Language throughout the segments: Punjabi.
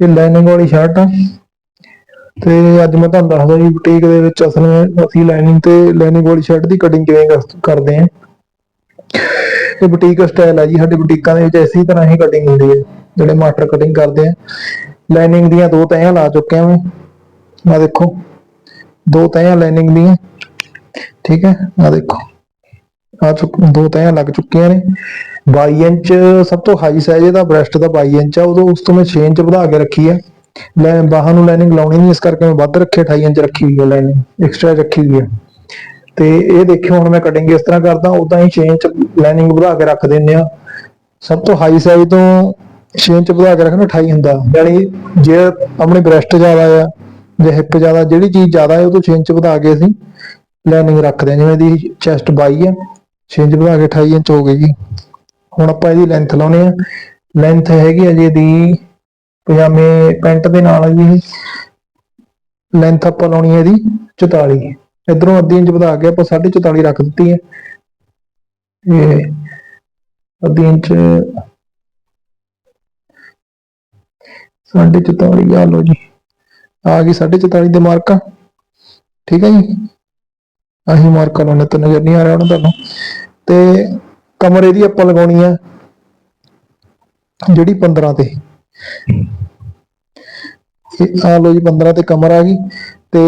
ਇਹ ਲਾਈਨਿੰਗ ਵਾਲੀ ਸ਼ਰਟ ਆ। ਤੇ ਅੱਜ ਮੈਂ ਤੁਹਾਨੂੰ ਦੱਸਦਾ ਜੀ ਬੁਟੀਕ ਦੇ ਵਿੱਚ ਅਸਲ ਵਿੱਚ ਅਸੀਂ ਲਾਈਨਿੰਗ ਤੇ ਲਾਈਨਿੰਗ ਵਾਲੀ ਸ਼ਰਟ ਦੀ ਕਟਿੰਗ ਕਿਵੇਂ ਕਰਦੇ ਆਂ। ਇਹ ਬੁਟੀਕ ਸਟਾਈਲ ਆ ਜੀ, ਸਾਡੇ ਬੁਟੀਕਾਂ ਦੇ ਵਿੱਚ ਇਸੇ ਤਰ੍ਹਾਂ ਹੀ ਕਟਿੰਗ ਹੁੰਦੀ ਹੈ ਜਿਹੜੇ ਮਾਸਟਰ ਕਟਿੰਗ ਕਰਦੇ ਆ। ਲਾਈਨਿੰਗ ਦੀਆਂ ਦੋ ਤਹਿਆਂ ਲਾ ਚੁੱਕੇ ਆ ਮੈਂ। ਆ ਦੇਖੋ, ਦੋ ਤਹਿਆਂ ਲਾਈਨਿੰਗ ਦੀਆਂ। ਠੀਕ ਹੈ ਆ ਦੇਖੋ। ਆ ਚੁੱਕ ਦੋ ਤਹਿਆਂ ਲੱਗ ਚੁੱਕੀਆਂ ਨੇ। 22 ਇੰਚ ਸਭ ਤੋਂ ਹਾਈ ਸਾਈਜ਼ ਇਹਦਾ ਬ੍ਰੈਸਟ ਦਾ 22 ਇੰਚ ਆ, ਉਦੋਂ ਉਸ ਤੋਂ ਮੈਂ 6 ਇੰਚ ਵਧਾ ਕੇ ਰੱਖੀ ਆ। ਲੈ, ਬਾਹਾਂ ਨੂੰ ਲਾਈਨਿੰਗ ਲਾਉਣੀ ਨਹੀਂ, ਇਸ ਕਰਕੇ ਮੈਂ ਵੱਧ ਰੱਖੀ 28 ਇੰਚ ਰੱਖੀ ਹੋਈ ਹੈ ਲਾਈਨਿੰਗ ਐਕਸਟਰਾ ਰੱਖੀ ਹੋਈ ਹੈ ਤੇ ਇਹ ਦੇਖਿਓ, ਹੁਣ ਮੈਂ ਕਟਿੰਗ ਇਸ ਤਰ੍ਹਾਂ ਕਰਦਾ, ਉਦਾਂ ਹੀ 6 ਇੰਚ ਲਾਈਨਿੰਗ ਵਧਾ ਕੇ ਰੱਖ ਦਿੰਨੇ ਆ। ਸਭ ਤੋਂ ਹਾਈ ਸਾਈਜ਼ ਤੋਂ 6 ਇੰਚ ਵਧਾ ਕੇ ਰੱਖਣਾ 28 ਹੁੰਦਾ। ਯਾਨੀ ਜੇ ਆਪਣੇ ਬ੍ਰੈਸਟ ਜ਼ਿਆਦਾ ਆ, ਜਾਂ ਹਿੱਪ ਜ਼ਿਆਦਾ, ਜਿਹੜੀ ਚੀਜ਼ ਜ਼ਿਆਦਾ ਹੈ ਉਹ ਤੋਂ 6 ਇੰਚ ਵਧਾ ਕੇ ਅਸੀਂ ਲਾਈਨਿੰਗ ਰੱਖਦੇ ਹਾਂ ਜਿਵੇਂ ਦੀ ਚੈਸਟ 22 ਆ। 6 ਇੰਚ ਵਧਾ ਕੇ 28 ਇੰਚ ਹੋ ਗਈ ਜੀ। ਹੁਣ ਆਪਾਂ ਇਹਦੀ ਲੈਂਥ ਲਾਉਨੇ ਆ। ਲੈਂਥ ਹੈਗੀ ਆ ਜੀ ਇਹਦੀ ਪਜਾਮੇ ਪੈਂਟ ਦੇ ਨਾਲ ਜੀ ਲੈਂਥ ਆਪਾਂ ਲਾਉਣੀ ਹੈ ਇਹਦੀ 44 ਇਧਰੋਂ ਅੱਧੀ ਇੰਚ ਵਧਾ ਕੇ ਆਪਾਂ 44 ਰੱਖ ਦਿੱਤੀ ਹੈ ਇਹ ਅੱਧੀ ਇੰਚ ਸਾਢੇ 44 ਆ ਲਓ ਜੀ। ਆ ਗਈ ਸਾਢੇ 44 ਦੇ ਮਾਰਕਾ ਠੀਕ ਹੈ ਜੀ? ਆਹੀ ਮਾਰਕਾ ਲਾਉਣੇ ਤਾਂ ਨਜ਼ਰ ਨਹੀਂ ਆ ਰਿਹਾ ਹੁਣ ਤੁਹਾਨੂੰ ਤੇ ਕਮਰੇ ਇਹਦੀ ਆਪਾਂ ਲਗਾਉਣੀ ਆ ਜਿਹੜੀ 15 ਤੇ। ਇਹ ਆ ਲੋ ਜੀ 15 ਤੇ ਕਮਰ ਆ ਗਈ। ਤੇ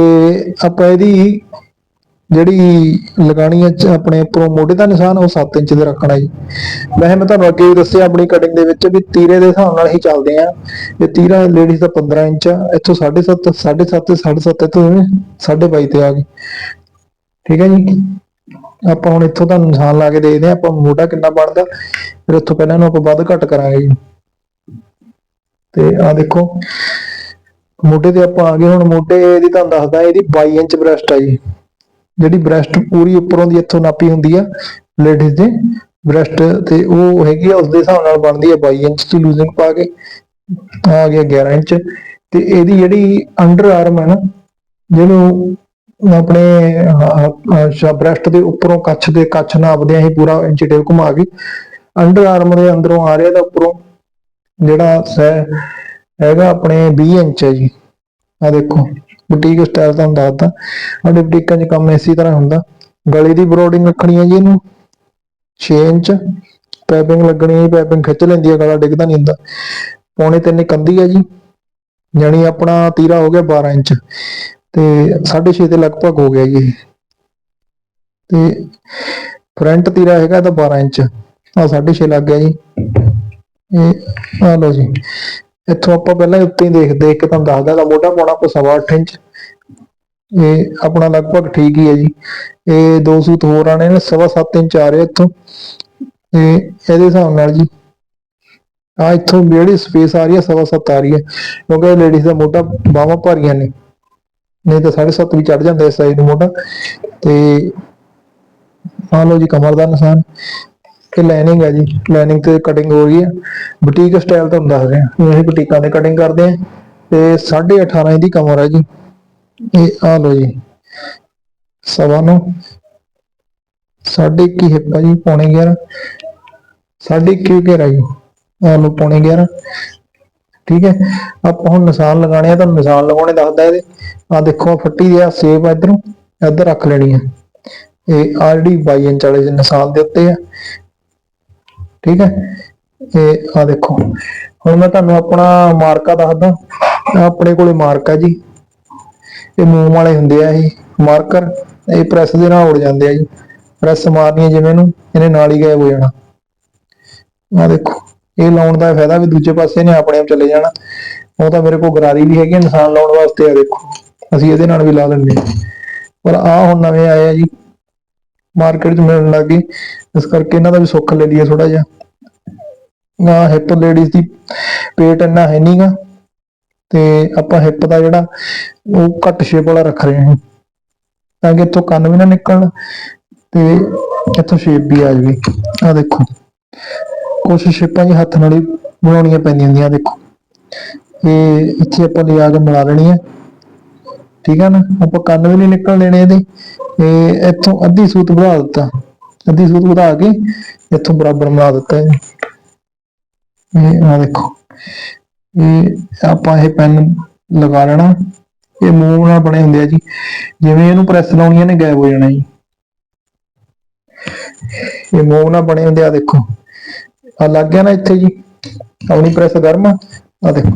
ਆਪਾਂ ਇਹਦੀ ਜਿਹੜੀ ਲਗਾਣੀ ਹੈ ਆਪਣੇ ਉੱਪਰੋਂ ਮੋਢੇ ਦਾ ਨਿਸ਼ਾਨ, ਉਹ 7 ਇੰਚ ਦੇ ਰੱਖਣਾ ਜੀ। ਵੈਸੇ ਮੈਂ ਤੁਹਾਨੂੰ ਅੱਗੇ ਵੀ ਦੱਸਿਆ ਆਪਣੀ ਕਟਿੰਗ ਦੇ ਵਿੱਚ ਵੀ ਤੀਰੇ ਦੇ ਹਿਸਾਬ ਨਾਲ ਹੀ ਚੱਲਦੇ ਆ। ਇਹ ਤੀਰਾ ਲੇਡੀਜ਼ ਦਾ 15 ਇੰਚ ਆ। ਇੱਥੋਂ 7.5 7.5 ਤੇ 7.5 ਤੋਂ 22 ਤੇ ਆ ਗਈ। ਠੀਕ ਹੈ ਜੀ? ਆਪਾਂ ਹੁਣ ਇੱਥੋਂ ਤੁਹਾਨੂੰ ਨਿਸ਼ਾਨ ਲਾ ਕੇ ਦੇਖਦੇ ਆ ਆਪਾਂ ਮੋਢਾ ਕਿੰਨਾ ਬਣਦਾ ਫਿਰ ਉੱਥੋਂ ਪਹਿਲਾਂ ਨੂੰ ਆਪਾਂ ਵੱਧ ਘੱਟ ਕਰਾਂਗੇ ਜੀ। ਤੇ ਆ ਦੇਖੋ, ਮੋਢੇ ਤੇ ਆਪਾਂ ਆ ਗਏ, ਹੁਣ ਮੋਢੇ ਦੀ ਤੁਹਾਨੂੰ ਦੱਸਦਾ, ਇਹਦੀ 22 ਇੰਚ ਬ੍ਰੈਸਟ ਆ ਜੀ। ਜਿਹੜੀ ਬ੍ਰੈਸਟ ਪੂਰੀ ਉੱਪਰੋਂ ਦੀ ਇੱਥੋਂ ਨਾਪੀ ਹੁੰਦੀ ਆ ਲੇਡੀਜ਼ ਦੇ ਬ੍ਰੈਸਟ, ਤੇ ਉਹ ਹੈਗੀ ਆ ਉਸ ਦੇ ਹਿਸਾਬ ਨਾਲ ਬਣਦੀ ਆ 22 ਇੰਚ ਦੀ ਲੂਜ਼ਿੰਗ ਪਾ ਕੇ। ਆ ਗਿਆ 11 ਇੰਚ। ਤੇ ਇਹਦੀ ਜਿਹੜੀ ਅੰਡਰ ਆਰਮ ਹੈ ਨਾ, ਜਿਹਨੂੰ ਆਪਣੇ ਬ੍ਰੈਸਟ ਦੇ ਉੱਪਰੋਂ ਕੱਛ ਦੇ ਕੱਛ ਨਾਪਦੇ ਅਸੀਂ ਪੂਰਾ ਇੰਚ ਟੇਪ ਘੁਮਾ ਕੇ ਅੰਡਰ ਆਰਮ ਦੇ ਅੰਦਰੋਂ ਆ ਰਿਹਾ ਦਾ ਉੱਪਰੋਂ, ਜਿਹੜਾ ਹੈਗਾ ਆਪਣੇ 20 ਇੰਚ ਹੈ ਜੀ। ਆ ਦੇਖੋ ਬੁਟੀਕ ਸਟਾਈਲ ਤੁਹਾਨੂੰ ਦੱਸਦਾ। ਸਾਡੇ ਬੁਟੀਕਾਂ 'ਚ ਕੰਮ ਇਸੇ ਤਰ੍ਹਾਂ ਹੁੰਦਾ। ਗਲੇ ਦੀ ਬਰੋਡਿੰਗ ਰੱਖਣੀ ਹੈ ਜੀ ਇਹਨੂੰ। 6 ਇੰਚ ਪੈਪਿੰਗ ਲੱਗਣੀ ਹੈ ਪੈਪਿੰਗ ਖਿੱਚ ਲੈਂਦੀ ਹੈ, ਗਲਾ ਡਿੱਗਦਾ ਨਹੀਂ ਹੁੰਦਾ। ਪੌਣੇ ਤਿੰਨ ਕੰਧੀ ਹੈ ਜੀ। ਜਾਣੀ ਆਪਣਾ ਤੀਰਾ ਹੋ ਗਿਆ 12 ਇੰਚ। ਤੇ 6.5 ਦੇ ਲਗਭਗ ਹੋ ਗਿਆ ਜੀ ਇਹ। ਤੇ ਫਰੰਟ ਤੀਰਾ ਹੈਗਾ ਤਾਂ 12 ਇੰਚ। ਆ 6.5 ਲੱਗ ਗਿਆ ਜੀ। ਇਹ ਆ ਲਓ ਜੀ। ਇੱਥੋਂ ਆਪਾਂ ਪਹਿਲਾਂ ਉੱਤੇ ਹੀ ਦੇਖ ਦੇਖ ਕੇ ਤੁਹਾਨੂੰ ਦੱਸਦਾ ਦਾ ਮੋਢਾ ਪਾਉਣਾ ਕੋ 8.5 ਇੰਚ। ਇਹ ਆਪਣਾ ਲਗਭਗ ਠੀਕ ਹੀ ਹੈ ਜੀ। ਇਹ ਦੋ ਸੂਤ ਹੋਰ ਆਣੇ ਨੇ 7.5 ਇੰਚ ਆ ਰਿਹਾ ਇੱਥੋਂ। ਤੇ ਇਹਦੇ ਹਿਸਾਬ ਨਾਲ ਜੀ ਆ ਇੱਥੋਂ ਜਿਹੜੀ ਸਪੇਸ ਆ ਰਹੀ ਹੈ 7.5 ਆ ਰਹੀ ਹੈ। ਕਿਉਂਕਿ ਲੇਡੀਜ਼ ਦਾ ਮੋਢਾ ਬਾਹਾਂ ਭਾਰੀਆਂ ਨੇ। ਨਹੀਂ ਤਾਂ 7.5 ਵੀ ਚੜ ਜਾਂਦਾ ਇਸ ਸਾਈਡ ਨੂੰ ਮੋਢਾ। ਤੇ ਆ ਲਓ ਜੀ ਕਮਰ ਦਾ ਨਿਸ਼ਾਨ, ਇਹ ਲਾਈਨਿੰਗ ਹੈ ਜੀ ਲਾਈਨਿੰਗ ਤੇ ਕਟਿੰਗ ਹੋ ਰਹੀ ਹੈ ਬੁਟੀਕ ਸਟਾਈਲ ਤੁਹਾਨੂੰ ਦੱਸ ਰਹੇ। ਹਾਂ ਬੁਟੀਕਾਂ ਦੇ ਕਟਿੰਗ ਕਰਦੇ ਹਾਂ ਤੇ 18.5 ਇੰਚ ਦੀ ਕਮਰ ਹੈ ਜੀ। ਇਹ ਆ ਲਓ ਜੀ। ਸਵਾ ਨੂੰ। ਸਾਢੇ ਇੱਕੀ ਹਿੱਪ ਹੈ ਜੀ, ਪੌਣੇ 11 ਸਾਢੇ ਇੱਕੀ ਘੇਰਾ ਜੀ ਆ ਲਓ ਪੌਣੇ 11 ਠੀਕ ਹੈ? ਆਪਾਂ ਹੁਣ ਨਿਸ਼ਾਨ ਲਗਾਣੇ ਆ ਤਾਂ ਨਿਸ਼ਾਨ ਲਗਾਉਣੇ ਦੱਸਦਾ ਇਹਦੇ। ਆ ਦੇਖੋ ਫੱਟੀ ਦੀ ਆ ਸੇਪ ਇਧਰੋਂ, ਇੱਧਰ ਰੱਖ ਲੈਣੀ ਹੈ ਇਹ ਆਲਰੇਡੀ 22 ਇੰਚ ਵਾਲੇ ਨਿਸ਼ਾਨ ਦੇ ਉੱਤੇ ਆ। ਠੀਕ ਹੈ? ਇਹ ਆ ਦੇਖੋ, ਹੁਣ ਮੈਂ ਤੁਹਾਨੂੰ ਆਪਣਾ ਮਾਰਕਾ ਦੱਸਦਾ। ਆਹ ਆਪਣੇ ਕੋਲੇ ਮਾਰਕਾ ਜੀ। ਇਹ ਮੂੰਹ ਵਾਲੇ ਹੁੰਦੇ ਆ ਇਹ, ਮਾਰਕਰ। ਇਹ ਪ੍ਰੈਸ ਦੇ ਨਾਲ ਉੜ ਜਾਂਦੇ ਆ ਜੀ। ਪ੍ਰੈਸ ਮਾਰਨੀ ਜਿਵੇਂ ਨੂੰ ਇਹਨੇ ਨਾਲ ਹੀ ਗਾਇਬ ਹੋ ਜਾਣਾ। ਆ ਦੇਖੋ ਇਹ ਲਾਉਣ ਦਾ ਫਾਇਦਾ ਵੀ ਦੂਜੇ ਪਾਸੇ ਨੇ, ਆਪਣੇ ਆਪ ਚਲੇ ਜਾਣਾ। ਉਹ ਤਾਂ ਮੇਰੇ ਕੋਲ ਗਰਾਰੀ ਵੀ ਹੈਗੀ ਆ ਲਾਉਣ ਵਾਸਤੇ ਆ, ਦੇਖੋ। ਅਸੀਂ ਇਹਦੇ ਨਾਲ ਵੀ ਲਾ ਲੈਂਦੇ ਪਰ ਆ ਹੁਣ ਨਵੇਂ ਆਏ ਆ ਜੀ। ਮਾਰਕੀਟ 'ਚ ਮਿਲਣ ਲੱਗ ਇਸ ਕਰਕੇ ਇਹਨਾਂ ਦਾ ਵੀ ਸੁੱਖ ਲੈ ਲਈਏ ਥੋੜਾ ਜਿਹਾ। ਨਾ ਹਿੱਪ ਲੇਡੀਜ਼ ਦੀ ਪੇਟ ਇੰਨਾ ਹੈ ਨਹੀਂਗਾ ਤੇ ਆਪਾਂ ਹਿੱਪ ਦਾ ਜਿਹੜਾ, ਉਹ ਘੱਟ ਸ਼ੇਪ ਵਾਲਾ ਰੱਖ ਰਹੇ ਹਾਂ। ਤਾਂ ਕਿ ਇੱਥੋਂ ਕੰਨ ਵੀ ਨਾ ਨਿਕਲਣ ਤੇ ਇੱਥੋਂ ਸ਼ੇਪ ਵੀ ਆ ਜਾਵੇ। ਆ ਦੇਖੋ। ਕੁਛ ਸ਼ੇਪਾਂ ਜੀ ਹੱਥ ਨਾਲ ਹੀ ਬਣਾਉਣੀਆਂ ਪੈਂਦੀਆਂ ਹੁੰਦੀਆਂ, ਦੇਖੋ। ਇਹ ਇੱਥੇ ਆਪਾਂ ਲਿਆ ਕੇ ਮਿਲਾ ਲੈਣੀ ਹੈ। ਠੀਕ ਹੈ ਨਾ? ਆਪਾਂ ਕੰਨ ਵੀ ਨਹੀਂ ਨਿਕਲ ਦੇਣੇ ਇਹਦੇ। ਇਹ ਇੱਥੋਂ ਅੱਧੀ ਸੂਤ ਵਧਾ ਦਿੱਤਾ। ਅੱਧੀ ਸੂਤ ਵਧਾ ਕੇ ਇੱਥੋਂ ਬਰਾਬਰ ਮਿਲਾ ਦਿੱਤਾ ਇਹ ਆ ਦੇਖੋ। ਇਹ ਆਪਾਂ ਇਹ ਪੈਨ ਲਗਾ ਲੈਣਾ। ਇਹ ਮੂਵ ਨਾਲ ਬਣੇ ਹੁੰਦੇ ਆ ਜੀ। ਜਿਵੇਂ ਇਹਨੂੰ ਪ੍ਰੈਸ ਲਾਉਣੀ ਇਹਨੇ ਗਾਇਬ ਹੋ ਜਾਣਾ ਜੀ। ਇਹ ਮੂਵ ਨਾਲ ਬਣੇ ਹੁੰਦੇ ਆ, ਦੇਖੋ। ਆ ਲੱਗ ਗਿਆ ਨਾ ਇੱਥੇ ਜੀ। ਆਪਣੀ ਪ੍ਰੈਸ ਗਰਮ। ਆ ਦੇਖੋ।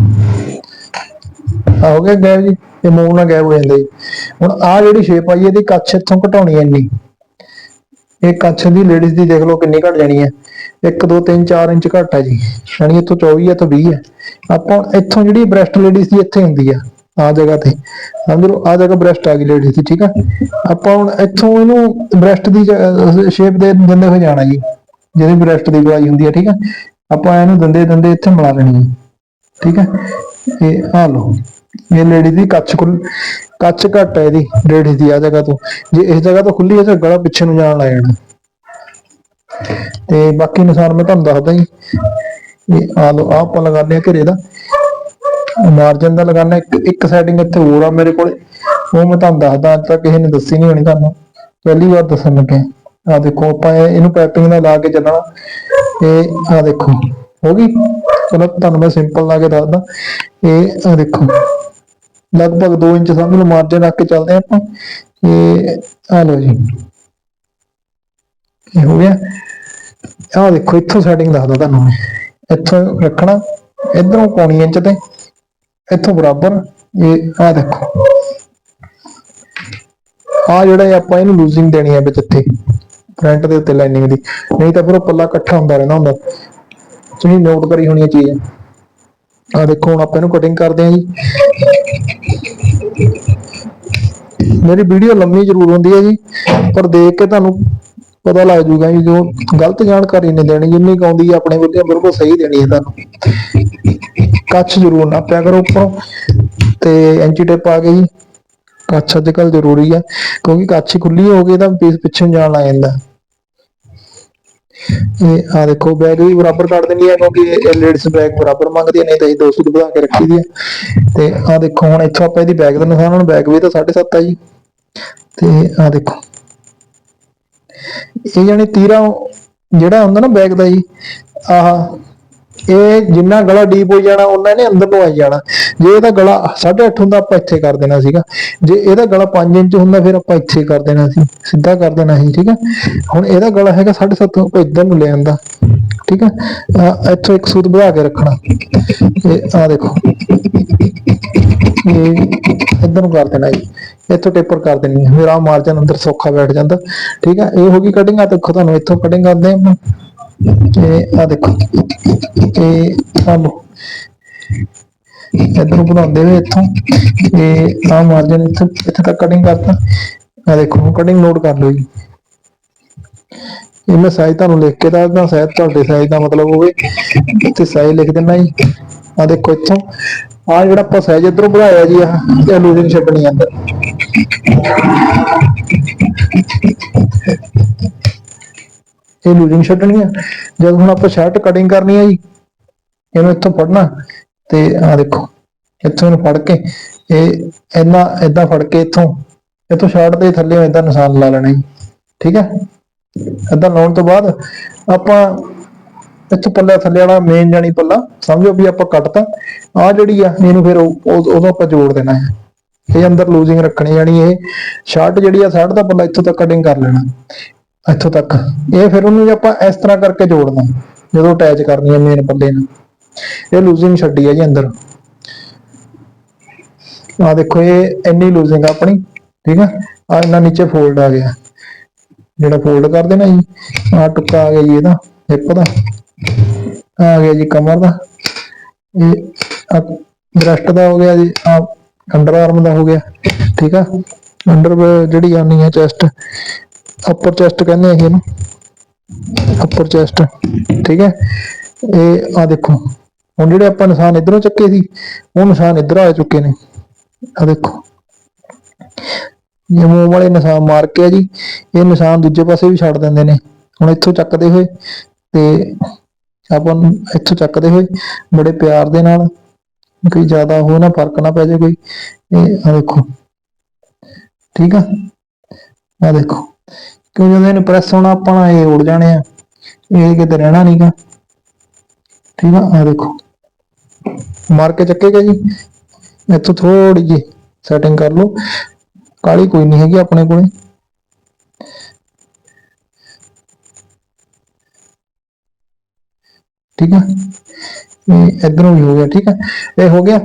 ਆ ਹੋ ਗਿਆ ਗਾਇਬ ਜੀ। ਇਹ ਮੂਵ ਨਾਲ ਗਾਇਬ ਹੋ ਜਾਂਦਾ ਜੀ। ਹੁਣ ਆ ਜਿਹੜੀ ਸ਼ੇਪ ਆਈ ਇਹਦੀ ਕੱਛ ਇੱਥੋਂ ਘਟਾਉਣੀ ਹੈ ਇੰਨੀ। ਇਹ ਕੱਛ ਦੀ ਲੇਡੀਜ਼ ਦੀ ਦੇਖ ਲਓ ਕਿੰਨੀ ਘਟ ਜਾਣੀ ਹੈ। 1 2 3 4 ਇੰਚ ਘੱਟ ਹੈ ਜੀ। ਯਾਨੀ ਇੱਥੋਂ 24 ਹੈ ਤੋਂ 20 ਹੈ। ਆਪਾਂ ਇੱਥੋਂ ਜਿਹੜੀ ਬ੍ਰੈਸਟ ਲੇਡੀਜ਼ ਦੀ ਇੱਥੇ ਹੁੰਦੀ ਆ ਆ ਜਗ੍ਹਾ ਤੇ। ਸਮਝ ਲਓ ਆ ਜਗ੍ਹਾ ਬ੍ਰੈਸਟ ਆ ਗਈ ਲੇਡੀਜ਼ ਦੀ, ਠੀਕ ਆ? ਆਪਾਂ ਹੁਣ ਇੱਥੋਂ ਇਹਨੂੰ ਬ੍ਰੈਸਟ ਦੀ ਸ਼ੇਪ ਦੇ ਦਿੰਦੇ ਹੋਏ ਜਾਣਾ ਜੀ। ਜਿਹਦੀ ਬ੍ਰੈਸਟ ਦੀ ਗਵਾਈ ਹੁੰਦੀ ਹੈ, ਠੀਕ ਹੈ? ਆਪਾਂ ਇਹਨੂੰ ਦੰਦੇ ਦੰਦੇ ਇੱਥੇ ਮਿਲਾ ਲੈਣੀ ਹੈ, ਠੀਕ ਹੈ? ਇਹ ਆ ਲਓ, ਇਹ ਲੇਡੀ ਦੀ ਕੱਚ ਖੁੱਲ ਕੱਚ ਘੱਟ ਹੈ ਇਹਦੀ ਲੇਡੀ ਦੀ ਆ ਜਗ੍ਹਾ ਤੋਂ। ਜੇ ਇਸ ਜਗ੍ਹਾ ਤੋਂ ਖੁੱਲੀ ਹੈ, ਤਾਂ ਗਲਾ ਪਿੱਛੇ ਨੂੰ ਜਾਣ ਲੱਗ ਜਾਣਾ। ਤੇ ਬਾਕੀ ਨਿਸ਼ਾਨ ਮੈਂ ਤੁਹਾਨੂੰ ਦੱਸਦਾ ਜੀ। ਇਹ ਆ ਲਓ, ਆਹ ਆਪਾਂ ਲਗਾਉਂਦੇ ਆ ਘੇਰੇ ਦਾ। ਮਾਰਜਨ ਦਾ ਲਗਾਉਣਾ ਇੱਕ ਇੱਕ ਸੈਟਿੰਗ ਇੱਥੇ ਹੋਰ ਆ ਮੇਰੇ ਕੋਲ। ਉਹ ਮੈਂ ਤੁਹਾਨੂੰ ਦੱਸਦਾ, ਅੱਜ ਤੱਕ ਕਿਸੇ ਨੇ ਦੱਸੀ ਨਹੀਂ ਹੋਣੀ ਤੁਹਾਨੂੰ। ਪਹਿਲੀ ਵਾਰ ਦੱਸਣ ਲੱਗੇ ਆ ਦੇਖੋ, ਆਪਾਂ ਇਹਨੂੰ ਪਾਈਪਿੰਗ ਨਾਲ ਲਾ ਕੇ ਚੱਲਣਾ। ਇਹ ਆ ਦੇਖੋ, ਹੋ ਗਈ? ਚਲੋ, ਤੁਹਾਨੂੰ ਮੈਂ ਸਿੰਪਲ ਲਾ ਕੇ ਦੱਸਦਾ। ਇਹ ਆ ਦੇਖੋ, ਲਗਭਗ 2 ਇੰਚ ਸਮਝ ਲਓ ਮਾਰਜਨ ਰੱਖ ਕੇ ਚੱਲਦੇ ਆਪਾਂ। ਇਹ ਆ ਲਓ ਜੀ। ਇਹ ਹੋ ਗਿਆ। ਆਹ ਦੇਖੋ, ਇੱਥੋਂ ਸੈਟਿੰਗ ਦੱਸਦਾ ਤੁਹਾਨੂੰ ਮੈਂ। ਇੱਥੋਂ ਰੱਖਣਾ, ਇਧਰੋਂ ਪੌਣੀ ਇੰਚ ਤੇ। ਇੱਥੋਂ ਬਰਾਬਰ। ਇਹ ਆਹ ਦੇਖੋ। ਆ ਜਿਹੜਾ ਆਪਾਂ ਇਹਨੂੰ ਲੂਜ਼ਿੰਗ ਦੇਣੀ ਹੈ ਵਿੱਚ ਇੱਥੇ। ਫਰੰਟ ਦੇ ਉੱਤੇ ਲਾਈਨਿੰਗ ਦੀ। ਨਹੀਂ ਤਾਂ ਫਿਰ ਉਹ ਪੱਲਾ ਇਕੱਠਾ ਹੁੰਦਾ ਰਹਿੰਦਾ ਹੁੰਦਾ। ਤੁਸੀਂ ਨੋਟ ਕਰੀ ਹੋਣੀ ਇਹ ਚੀਜ਼। ਆ ਦੇਖੋ, ਹੁਣ ਆਪਾਂ ਇਹਨੂੰ ਕਟਿੰਗ ਕਰਦੇ ਹਾਂ ਜੀ। ਮੇਰੀ ਵੀਡੀਓ ਲੰਮੀ ਜ਼ਰੂਰ ਹੁੰਦੀ ਹੈ ਜੀ, ਪਰ ਦੇਖ ਕੇ ਤੁਹਾਨੂੰ ਪਤਾ ਲੱਗ ਜੂਗਾ ਜੀ, ਜੋ ਗਲਤ ਜਾਣਕਾਰੀ ਨਹੀਂ ਦੇਣੀ, ਜਿੰਨੀ ਕੁ ਆਉਂਦੀ ਹੈ ਆਪਣੇ ਵੱਲੋਂ ਬਿਲਕੁਲ ਸਹੀ ਦੇਣੀ ਹੈ ਤੁਹਾਨੂੰ। ਕੱਚ ਜ਼ਰੂਰ ਨਾ ਪਿਆ ਕਰੋ ਉੱਪਰੋਂ। ਤੇ ਐਂਚੀ ਟੇਪ ਆ ਗਈ ਜੀ। ਕੱਚ ਅੱਜ ਕੱਲ ਜ਼ਰੂਰੀ ਆ ਕਿਉਂਕਿ ਕੱਚ ਖੁੱਲੀ ਹੋ ਗਈ ਤਾਂ ਪੀਸ ਪਿੱਛੇ ਜਾਣ ਲੱਗ ਜਾਂਦਾ। ਇਹ ਆ ਦੇਖੋ ਬੈਗ ਵੀ ਬਰਾਬਰ ਕੱਢ ਦੇਣੀ ਹੈ ਕਿਉਂਕਿ ਇਹ ਲੇਡੀਜ਼ ਬੈਗ ਬਰਾਬਰ ਮੰਗਦੀ ਨਹੀਂ ਤਾਂ ਅਸੀਂ 200 ਵਧਾ ਕੇ ਰੱਖੀ ਦੀ ਹੈ ਤੇ ਆ ਦੇਖੋ, ਹੁਣ ਇੱਥੋਂ ਆਪਾਂ ਇਹਦੀ ਬੈਗ ਦਾ ਨਿਸ਼ਾਨ ਹੁਣ ਬੈਗ ਵੀ ਤਾਂ 7.5 ਆ ਜੀ। ਤੇ ਆ ਦੇਖੋ, ਇਹ ਜਾਨੀ ਤੀਰਾ ਜਿਹੜਾ ਹੁੰਦਾ ਨਾ ਬੈਗ ਦਾ ਜੀ, ਆਹ ਇਹ ਜਿੰਨਾ ਗਲਾ ਡੀਪ ਹੋ ਜਾਣਾ, ਉਹਨਾਂ ਨੇ ਅੰਦਰ ਨੂੰ ਆਈ ਜਾਣਾ। ਜੇ ਇਹਦਾ ਗਲਾ 8.5 ਹੁੰਦਾ, ਆਪਾਂ ਇੱਥੇ ਕਰ ਦੇਣਾ ਸੀਗਾ। ਜੇ ਇਹਦਾ ਗਲਾ 5 ਇੰਚ ਹੁੰਦਾ, ਫਿਰ ਆਪਾਂ ਇੱਥੇ ਕਰ ਦੇਣਾ ਸੀ। ਸਿੱਧਾ ਕਰ ਦੇਣਾ ਸੀ, ਠੀਕ ਹੈ? ਹੁਣ ਇਹਦਾ ਗਲਾ ਹੈਗਾ 7.5 ਆਪਾਂ ਇੱਧਰ ਨੂੰ ਲੈ ਆਂਦਾ, ਠੀਕ ਹੈ? ਇੱਥੋਂ ਇੱਕ ਸੂਤ ਵਧਾ ਕੇ ਰੱਖਣਾ। ਇਹ, ਆ ਦੇਖੋ। ਇਹ ਇੱਧਰ ਨੂੰ ਕਰ ਦੇਣਾ ਜੀ। ਇੱਥੋਂ ਟੇਪਰ ਕਰ ਦੇਣੀ ਹੈ। ਮੇਰਾ ਮਾਰਜਨ ਅੰਦਰ ਸੌਖਾ ਬੈਠ ਜਾਂਦਾ, ਠੀਕ ਹੈ? ਇਹ ਹੋ ਗਈ ਕਟਿੰਗ ਆ ਦੇਖੋ ਤੁਹਾਨੂੰ ਇੱਥੋਂ ਕਟਿੰਗ ਕਰਦੇ ਆਪਾਂ। ਇਹ ਆ ਦੇਖੋ, ਇਹ ਆ ਲਓ। ਬਣਾਉਂਦੇ ਹੋਏ ਇੱਥੋਂ ਇਹ ਆ ਮਾਰਜਨ ਇੱਥੇ ਇੱਥੇ ਤੱਕ ਕਟਿੰਗ ਕਰਤਾ। ਆ ਦੇਖੋ ਕਟਿੰਗ ਨੋਟ ਕਰ ਲਓ ਜੀ। ਇਹ ਮੈਂ ਸਾਈਜ਼ ਤੁਹਾਨੂੰ ਲਿਖ ਕੇ ਦੱਸਦਾ ਸ਼ਾਇਦ ਤੁਹਾਡੇ ਸਾਈਜ਼ ਦਾ ਮਤਲਬ ਹੋਵੇ ਤੇ ਸਾਈਜ਼ ਲਿਖ ਦਿੰਦਾ ਜੀ। ਆ ਦੇਖੋ ਇੱਥੋਂ ਆ ਜਿਹੜਾ ਆਪਾਂ ਸਾਈਜ਼ ਇਧਰੋਂ ਬਣਾਇਆ ਜੀ ਆ ਇਹ ਲੂਜ਼ਿੰਗ ਛੱਡਣੀ ਆ। ਅੰਦਰ ਇਹ ਲੂਜ਼ਿੰਗ ਛੱਡਣੀ ਆ ਜਦ ਹੁਣ ਆਪਾਂ ਸ਼ਰਟ ਕਟਿੰਗ ਕਰਨੀ ਆ ਜੀ, ਇਹਨੂੰ ਇੱਥੋਂ ਫੜਨਾ, ਤੇ ਆ ਦੇਖੋ, ਇੱਥੋਂ ਇਹਨੂੰ ਫੜ ਕੇ, ਇਹ ਇੰਨਾ ਏਦਾਂ ਫੜ ਕੇ ਇੱਥੋਂ ਇੱਥੋਂ ਸ਼ਰਟ ਦੇ ਥੱਲੇ ਏਦਾਂ ਨਿਸ਼ਾਨ ਲਾ ਲੈਣਾ ਜੀ, ਠੀਕ ਹੈ? ਏਦਾਂ ਲਾਉਣ ਤੋਂ ਬਾਅਦ ਆਪਾਂ ਇੱਥੋਂ ਪੱਲਾ ਥੱਲੇ ਵਾਲਾ ਮੇਨ ਜਾਣੀ ਪੱਲਾ, ਸਮਝੋ ਵੀ ਆਪਾਂ ਕੱਟਤਾ ਆ ਜਿਹੜੀ ਆ, ਇਹਨੂੰ ਫਿਰ ਉਹ- ਉਦੋਂ ਆਪਾਂ ਜੋੜ ਦੇਣਾ ਹੈ। ਇਹ ਅੰਦਰ ਲੂਜ਼ਿੰਗ ਰੱਖਣੀ ਜਾਣੀ ਇਹ, ਸ਼ਰਟ ਜਿਹੜੀ ਆ ਸ਼ਰਟ ਦਾ ਪੱਲਾ ਇੱਥੋਂ ਤੱਕ ਕਟਿੰਗ ਕਰ ਲੈਣਾ। ਇੱਥੋਂ ਤੱਕ। ਇਹ ਫਿਰ ਉਹਨੂੰ ਜੇ ਆਪਾਂ ਇਸ ਤਰ੍ਹਾਂ ਕਰਕੇ ਜੋੜਨਾ, ਜਦੋਂ ਅਟੈਚ ਕਰਨੀ ਹੈ ਮੇਨ ਪੱਲੇ ਨਾਲ ਇਹ ਲੂਜ਼ਿੰਗ ਛੱਡੀ ਹੈ ਜੀ ਅੰਦਰ। ਆ ਦੇਖੋ, ਇਹ ਇੰਨੀ ਲੂਜ਼ਿੰਗ ਆਪਣੀ, ਠੀਕ ਆ? ਆ ਇਹਨਾਂ ਨੀਚੇ ਫੋਲਡ ਆ ਗਿਆ। ਜਿਹੜਾ ਫੋਲਡ ਕਰ ਦੇਣਾ ਜੀ ਆ ਟੁੱਕਾ ਆ ਗਿਆ ਜੀ ਇਹਦਾ ਹਿੱਪ ਦਾ। ਆ ਗਿਆ ਜੀ ਕਮਰ ਦਾ। ਇਹ ਬ੍ਰੈਸਟ ਦਾ ਹੋ ਗਿਆ ਜੀ ਆ ਅੰਡਰ ਆਰਮ ਦਾ ਹੋ ਗਿਆ, ਠੀਕ ਆ? ਅੰਡਰ ਜਿਹੜੀ ਆਨੀ ਹੈ ਚੈਸਟ ਅਪਰ ਚੈਸਟ ਕਹਿੰਦੇ ਆ ਇਹਨੂੰ। ਅਪਰ ਚੈਸਟ ਠੀਕ ਹੈ? ਇਹ ਆ ਦੇਖੋ, ਹੁਣ ਜਿਹੜੇ ਆਪਾਂ ਨਿਸ਼ਾਨ ਇਧਰੋਂ ਚੱਕੇ ਸੀ, ਉਹ ਨਿਸ਼ਾਨ ਇਧਰ ਆ ਚੁੱਕੇ ਨੇ। ਆ ਦੇਖੋ ਇਹ ਮੂੰਹ ਵਾਲੇ ਨਿਸ਼ਾਨ ਮਾਰ ਕੇ ਆ ਜੀ, ਇਹ ਨਿਸ਼ਾਨ ਦੂਜੇ ਪਾਸੇ ਵੀ ਛੱਡ ਦਿੰਦੇ ਨੇ। ਹੁਣ ਇੱਥੋਂ ਚੱਕਦੇ ਹੋਏ ਤੇ ਆਪਾਂ ਨੂੰ ਇੱਥੋਂ ਚੱਕਦੇ ਹੋਏ ਬੜੇ ਪਿਆਰ ਦੇ ਨਾਲ ਕੋਈ ਜ਼ਿਆਦਾ ਹੋ ਨਾ ਫ਼ਰਕ ਨਾ ਪੈ ਜਾਵੇ ਕੋਈ। ਇਹ ਆ ਦੇਖੋ, ਠੀਕ ਆ? ਆ ਦੇਖੋ ਕਿਉਂ ਜਦੋਂ ਇਹਨੂੰ ਪ੍ਰੈਸ ਹੋਣਾ, ਆਪਾਂ ਇਹ ਉੜ ਜਾਣੇ ਆ। ਇਹ ਕਿਤੇ ਰਹਿਣਾ ਨਹੀਂਗਾ ਠੀਕ ਆ ਆ ਦੇਖੋ। ਮਾਰ ਕੇ ਚੱਕੇਗਾ ਜੀ। ਇੱਥੋਂ ਥੋੜੀ ਜਿਹੀ ਸੈਟਿੰਗ ਕਰ ਲਓ। ਕਾਲੀ ਕੋਈ ਨਹੀਂ ਹੈਗੀ ਆਪਣੇ ਕੋਲੇ। ਠੀਕ ਆ? ਇਹ ਇਧਰੋਂ ਵੀ ਹੋ ਗਿਆ, ਠੀਕ ਆ? ਇਹ ਹੋ ਗਿਆ।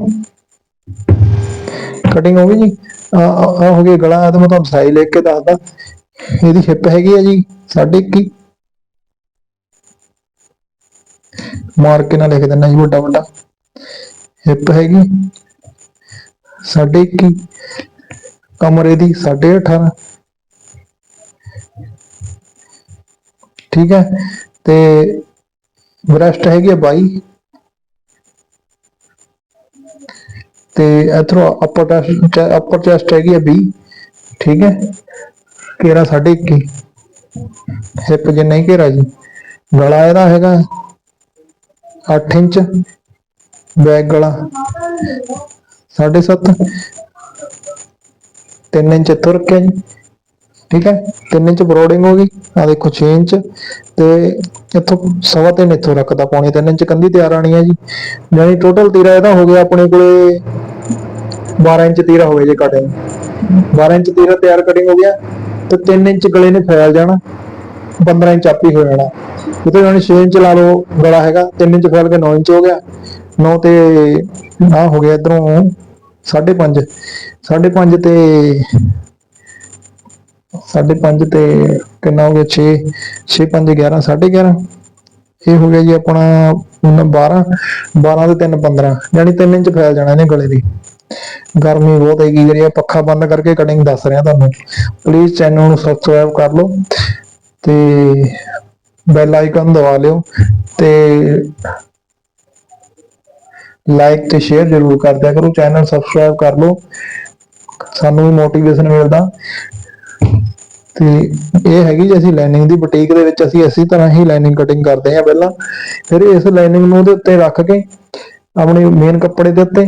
ਕਟਿੰਗ ਹੋ ਗਈ ਜੀ। ਆ ਹੋ ਗਈ ਗਲਾ ਤੇ ਮੈਂ ਤੁਹਾਨੂੰ ਸਾਈ ਲਿਖ ਕੇ ਦੱਸਦਾ। ਇਹਦੀ ਹਿੱਪ ਹੈਗੀ ਹੈ ਜੀ 21 ਮਾਰ ਕੇ ਲਿਖ ਦਿੰਦਾ ਜੀ ਵੱਡਾ ਵੱਡਾ ਹਿੱਪ ਹੈਗੀ 21 ਕਮਰੇ ਦੀ 18.5 ਠੀਕ ਹੈ, ਤੇ ਬ੍ਰੈਸਟ ਹੈਗੀ ਆ 22 ਤੇ ਇਥੋਂ ਅਪਰ ਚੈਸਟ ਅਪਰ ਚੈਸਟ ਹੈਗੀ ਹੈ 20 ਠੀਕ ਹੈ ਘੇਰਾ 21 ਹਿੱਪ ਜਿੰਨਾ ਹੀ ਘੇਰਾ ਜੀ। ਗਲਾ ਇਹਦਾ ਹੈਗਾ 8 ਇੰਚ, ਬੈਕ ਗਲਾ 7.5 3 ਇੰਚ ਇੱਥੋਂ ਰੱਖਿਆ ਜੀ। ਠੀਕ ਹੈ? 3 ਇੰਚ ਬਰੋਡਿੰਗ ਹੋ ਗਈ। ਆ ਦੇਖੋ 6 ਇੰਚ ਤੇ ਇੱਥੋਂ ਸਵਾ ਤਿੰਨ ਇੱਥੋਂ ਰੱਖਦਾ ਪੌਣੇ 3 ਇੰਚ। ਕੰਧੀ ਤਿਆਰ ਆਣੀ ਹੈ ਜੀ। ਯਾਨੀ ਟੋਟਲ ਤੀਰਾ ਇਹਦਾ ਹੋ ਗਿਆ ਆਪਣੇ ਕੋਲੇ 12 ਇੰਚ ਤੀਰਾ ਹੋ ਗਿਆ ਜੀ ਕਟਿੰਗ 12 ਇੰਚ ਤੀਰਾ ਤਿਆਰ ਕਟਿੰਗ ਹੋ ਗਿਆ। ਤੇ 3 ਇੰਚ ਗਲੇ ਨੇ ਫੈਲ ਜਾਣਾ 15 ਇੰਚ ਆਪੀ ਹੋ ਜਾਣਾ। ਉਤੇ ਜਾਨੀ 6 ਇੰਚ ਲਾ ਲਓ ਗਲਾ ਹੈਗਾ 3 ਇੰਚ ਫੈਲ ਕੇ 9 ਇੰਚ ਹੋ ਗਿਆ। 9 ਤੇ ਆ ਹੋ ਗਿਆ ਇਧਰੋਂ 5.5 5.5 ਤੇ 5.5 ਤੇ ਕਿੰਨਾ ਹੋ ਗਿਆ? 6 6 5 11 11.5 ਇਹ ਹੋ ਗਿਆ ਜੀ ਆਪਣਾ 12 12 ਤੇ 3 15 ਯਾਨੀ 3 ਇੰਚ ਫੈਲ ਜਾਣਾ ਇਹਨੇ ਗਲੇ ਦੀ। ਗਰਮੀ ਬਹੁਤ ਹੈਗੀ, ਜਿਹੜੀ ਆ ਪੱਖਾ ਬੰਦ ਕਰਕੇ ਕਟਿੰਗ ਦੱਸ ਰਿਹਾ ਤੁਹਾਨੂੰ। ਪਲੀਜ਼ ਚੈਨਲ ਨੂੰ ਸਬਸਕ੍ਰਾਈਬ ਕਰ ਲਓ ਤੇ ਬੈਲ ਆਈਕਨ ਦਬਾ ਲਿਓ ਤੇ ਲਾਈਕ ਤੇ ਸ਼ੇਅਰ ਜ਼ਰੂਰ ਕਰ ਦਿਆ ਕਰੋ ਚੈਨਲ ਸਬਸਕ੍ਰਾਈਬ ਕਰ ਲਓ। ਸਾਨੂੰ ਵੀ ਮੋਟੀਵੇਸ਼ਨ ਮਿਲਦਾ। ਤੇ ਇਹ ਹੈਗੀ ਜੀ ਅਸੀਂ ਲਾਈਨਿੰਗ ਦੀ ਬੁਟੀਕ ਦੇ ਵਿੱਚ ਅਸੀਂ ਇਸੇ ਤਰ੍ਹਾਂ ਹੀ ਲਾਈਨਿੰਗ ਕਟਿੰਗ ਕਰਦੇ ਹਾਂ ਪਹਿਲਾਂ। ਫਿਰ ਇਸ ਲਾਈਨਿੰਗ ਨੂੰ ਉਹਦੇ ਉੱਤੇ ਰੱਖ ਕੇ ਆਪਣੇ ਮੇਨ ਕੱਪੜੇ ਦੇ ਉੱਤੇ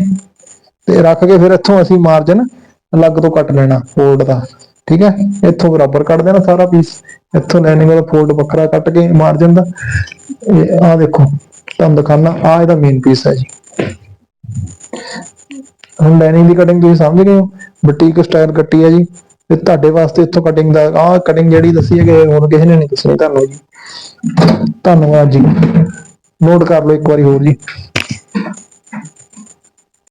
ਤੇ ਰੱਖ ਕੇ ਫਿਰ ਇੱਥੋਂ ਅਸੀਂ ਮਾਰਜਨ ਅਲੱਗ ਤੋਂ ਕੱਟ ਲੈਣਾ ਫੋਲਡ ਦਾ, ਠੀਕ ਹੈ? ਇੱਥੋਂ ਬਰਾਬਰ ਕੱਟ ਦੇਣਾ ਸਾਰਾ ਪੀਸ ਇੱਥੋਂ ਲਾਈਨਿੰਗ ਦਾ ਫੋਲਡ ਵੱਖਰਾ ਕੱਟ ਕੇ ਮਾਰਜਨ ਦਾ। ਇਹ ਦੇਖੋ, ਤੁਹਾਨੂੰ ਦਿਖਾਣਾ ਆ ਇਹਦਾ ਮੇਨ ਪੀਸ ਹੈ ਜੀ। ਹੁਣ ਲਾਈਨਿੰਗ ਦੀ ਕਟਿੰਗ ਤੁਸੀਂ ਸਮਝ ਗਏ ਹੋ ਬੁਟੀਕ ਸਟਾਈਲ ਕੱਟੀ ਹੈ ਜੀ। ਤੇ ਤੁਹਾਡੇ ਵਾਸਤੇ ਇੱਥੋਂ ਕਟਿੰਗ ਦਾ, ਆਹ ਕਟਿੰਗ ਜਿਹੜੀ ਦੱਸੀ ਹੈ ਕਿ ਹੋਰ ਕਿਸੇ ਨੇ ਨਹੀਂ ਦੱਸੀ ਤੁਹਾਨੂੰ ਜੀ। ਧੰਨਵਾਦ ਜੀ। ਨੋਟ ਕਰ ਲਓ ਇੱਕ ਵਾਰੀ ਹੋਰ ਜੀ।